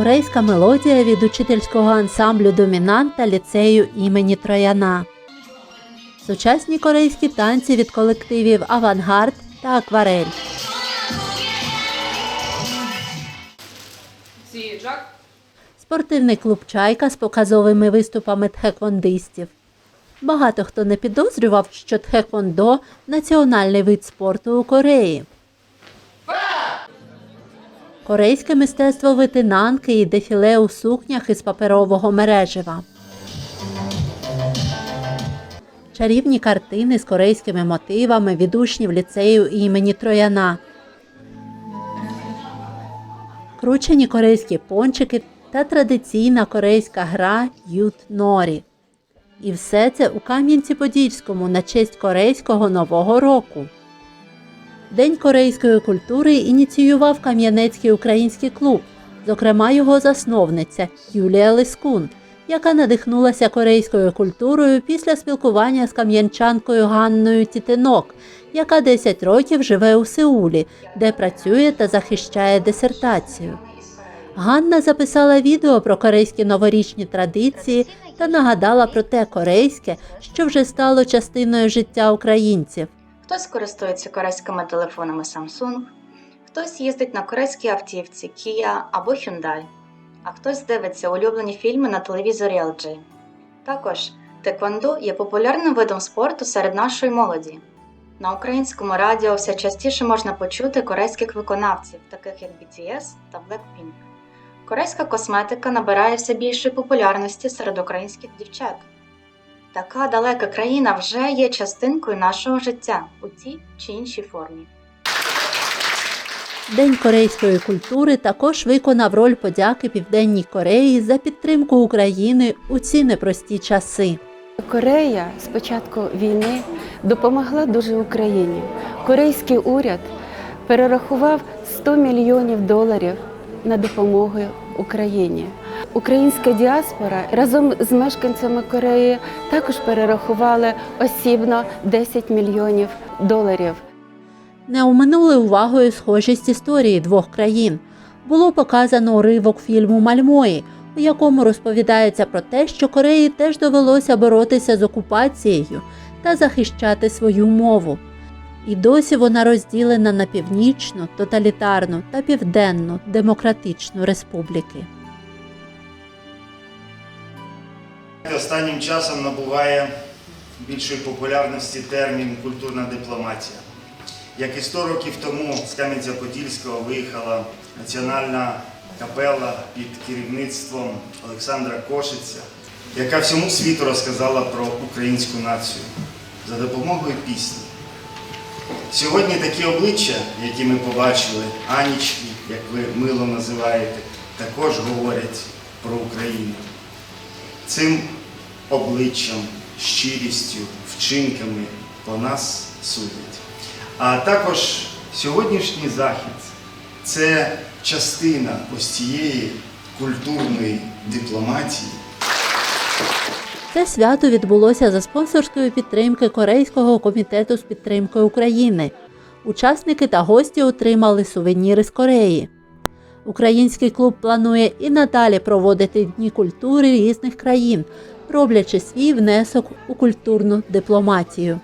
корейська мелодія від учительського ансамблю домінанта ліцею імені Трояна. Сучасні корейські танці від колективів Авангард та Акварель. Спортивний клуб Чайка з показовими виступами тхеквондистів. Багато хто не підозрював, що тхеквондо національний вид спорту у Кореї. Корейське мистецтво витинанки і дефіле у сукнях із паперового мережева. Чарівні картини з корейськими мотивами від учнів ліцею імені Трояна. кручені корейські пончики та традиційна корейська гра Ют Норі. І все це у Кам'янці-Подільському на честь корейського Нового року. День корейської культури ініціював Кам'янецький український клуб, зокрема його засновниця Юлія Лискун, яка надихнулася корейською культурою після спілкування з кам'янчанкою Ганною Тітинок, яка 10 років живе у Сеулі, де працює та захищає дисертацію. Ганна записала відео про корейські новорічні традиції та нагадала про те корейське, що вже стало частиною життя українців. Хтось користується корейськими телефонами Samsung, хтось їздить на корейській автівці Kia або Hyundai, а хтось дивиться улюблені фільми на телевізорі LG. Також теквондо є популярним видом спорту серед нашої молоді. На українському радіо все частіше можна почути корейських виконавців, таких як BTS та Blackpink. Корейська косметика набирає все більшої популярності серед українських дівчат. Така далека країна вже є частинкою нашого життя у тій чи іншій формі. День корейської культури також виконав роль подяки Південній Кореї за підтримку України у ці непрості часи. Корея з початку війни допомогла дуже Україні. Корейський уряд перерахував 100 мільйонів доларів на допомогу Україні. Українська діаспора разом з мешканцями Кореї також перерахували осібно 10 мільйонів доларів. Не оминули увагою схожість історії двох країн. Було показано уривок фільму Мальмої, у якому розповідається про те, що Кореї теж довелося боротися з окупацією та захищати свою мову. І досі вона розділена на північну, тоталітарну та південну демократичну республіки. Останнім часом набуває більшої популярності термін культурна дипломатія. Як і 100 років тому з Кам'янця-Подільського виїхала національна капела під керівництвом Олександра Кошиця, яка всьому світу розказала про українську націю за допомогою пісні. Сьогодні такі обличчя, які ми побачили, Анічки, як ви мило називаєте, також говорять про Україну цим обличчям, щирістю, вчинками по нас судять. А також сьогоднішній захід це частина ось цієї культурної дипломатії. Це свято відбулося за спонсорської підтримки Корейського комітету з підтримки України. Учасники та гості отримали сувеніри з Кореї. Український клуб планує і надалі проводити дні культури різних країн, роблячи свій внесок у культурну дипломатію.